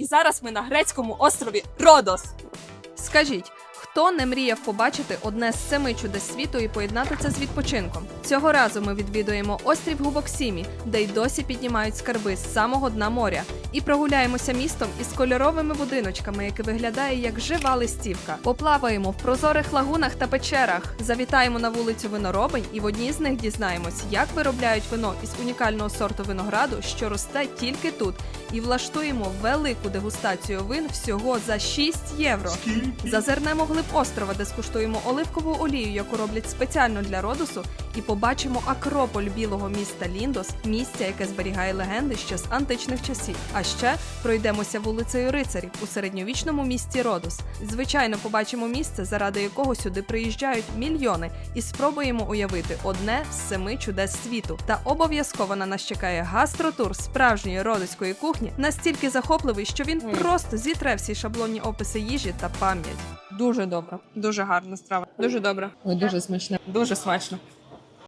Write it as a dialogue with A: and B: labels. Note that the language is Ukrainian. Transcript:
A: І зараз ми на грецькому острові Родос.
B: Скажіть, хто не мріяв побачити одне з семи чудес світу і поєднати це з відпочинком? Цього разу ми відвідуємо острів Губоксімі, де й досі піднімають скарби з самого дна моря, і прогуляємося містом із кольоровими будиночками, яке виглядає як жива листівка. Поплаваємо в прозорих лагунах та печерах, завітаємо на вулицю виноробень і в одній з них дізнаємось, як виробляють вино із унікального сорту винограду, що росте тільки тут, і влаштуємо велику дегустацію вин всього за 6 євро. Зазирнемо вглиб острова, де скуштуємо оливкову олію, яку роблять спеціально для родосу, і побачимо акрополь білого міста Ліндос, місця, яке зберігає легенди ще з античних часів. А ще пройдемося вулицею рицарів у середньовічному місті Родос. Звичайно, побачимо місце, заради якого сюди приїжджають мільйони, і спробуємо уявити одне з семи чудес світу. Та обов'язково на нас чекає гастротур справжньої родоської кухні, настільки захопливий, що він просто зітре всі шаблонні описи їжі та пам'ять.
A: Дуже добре, дуже гарна страва. Дуже добре.
C: Ой, дуже смачне.
A: Дуже смачно.